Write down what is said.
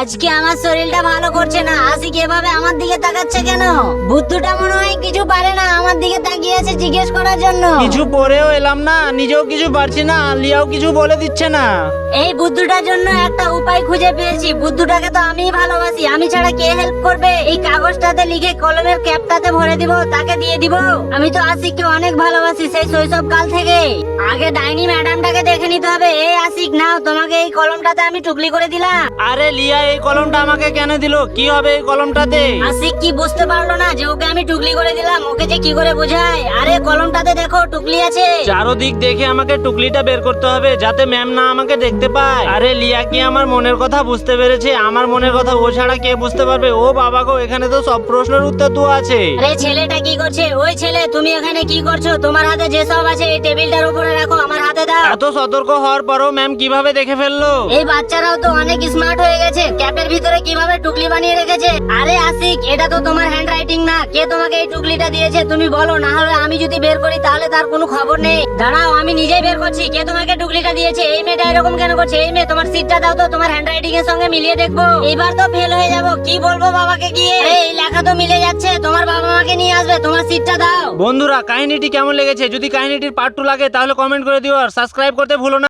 আজকে আমার শরীরটা ভালো করছে না। আসিক এভাবে আমার দিকে তাকাচ্ছে কেন? বুদ্ধুটা মনে হয় কিছু পারে না আমার দিকে তাকিয়ে আছে জিজ্ঞেস করার জন্য। কিছু পরেও এলাম না নিজেও কিছু পারছি না লিয়াও কিছু বলে দিচ্ছে না। এই বুদ্ধুটার জন্য একটা উপায় খুঁজে পেয়েছি। বুদ্ধুটাকে তো আমি ভালোবাসি আমি ছাড়া কে হেল্প করবে? এই কাগজটাতে লিখে কলমের ক্যাপটাতে ভরে দিব তাকে দিয়ে দিব। আমি তো আশিককে অনেক ভালোবাসি সেই শৈশব কাল থেকে। আগে ডাইনি ম্যাডামটাকে দেখে নিতে হবে। এই আশিক নাও তোমাকে এই কলমটাতে আমি টুকলি করে দিলাম। আরে লিয়া এই কলমটা আমাকে কেন দিলো? কি হবে এই কলমটাতে? আশিক কি বুঝতে পারল না যে ওকে আমি টুকলি করে দিলাম? ওকে যে কি করে বোঝাই আরে কলমটাতে দেখো টুকলি আছে। চারোদিক দেখে আমাকে টুকলিটা বের করতে হবে যাতে ম্যাম না আমাকে দেখতে পায়। আরে লিয়া কি আমার মনের কথা বুঝতে পেরেছে? আমার মনের কথা ও ছাড়া কে বুঝতে পারবে? ও বাবা গো এখানে তো সব প্রশ্নের উত্তর তো আছে। আরে ছেলেটা কি করছে? ওই ছেলে তুমি এখানে কি করছ? তোমার হাতে যে সব আছে এই টেবিলটার উপরে এত সতর্ক হওয়ার পরও ম্যাম কীভাবে দেখে ফেলল? এই বাচ্চারাও তো অনেক স্মার্ট হয়ে গেছে। ক্যাপের ভিতরে কীভাবে টুকলি বানিয়ে রেখেছে? আরে আশিক, এটা তো তোমার হ্যান্ড রাইটিং না। কে তোমাকে এই টুকলিটা দিয়েছে তুমি বলো, না হলে আমি যদি বের করি তাহলে তার কোনো খবর নেই। দাঁড়াও, আমি নিজেই বের করছি। কে তোমাকে টুকলিটা দিয়েছে? এই মেয়েটা এরকম কেন করছে? এই মেয়ে, তোমার সিটটা দাও তো, তোমার হ্যান্ড রাইটিং এর সঙ্গে মিলিয়ে দেখব। এবার তো ফেল হয়ে যাব। কি বলব বাবাকে গিয়ে? এই লেখা তো মিলে যাচ্ছে। তোমার আসবে, তোমার সিটটা দাও। বন্ধুরা, কাহিনীটি কেমন লেগেছে? যদি কাহিনীটির পার্ট টু লাগে, তাহলে কমেন্ট করে দিও আর সাবস্ক্রাইব করতে ভুলো না।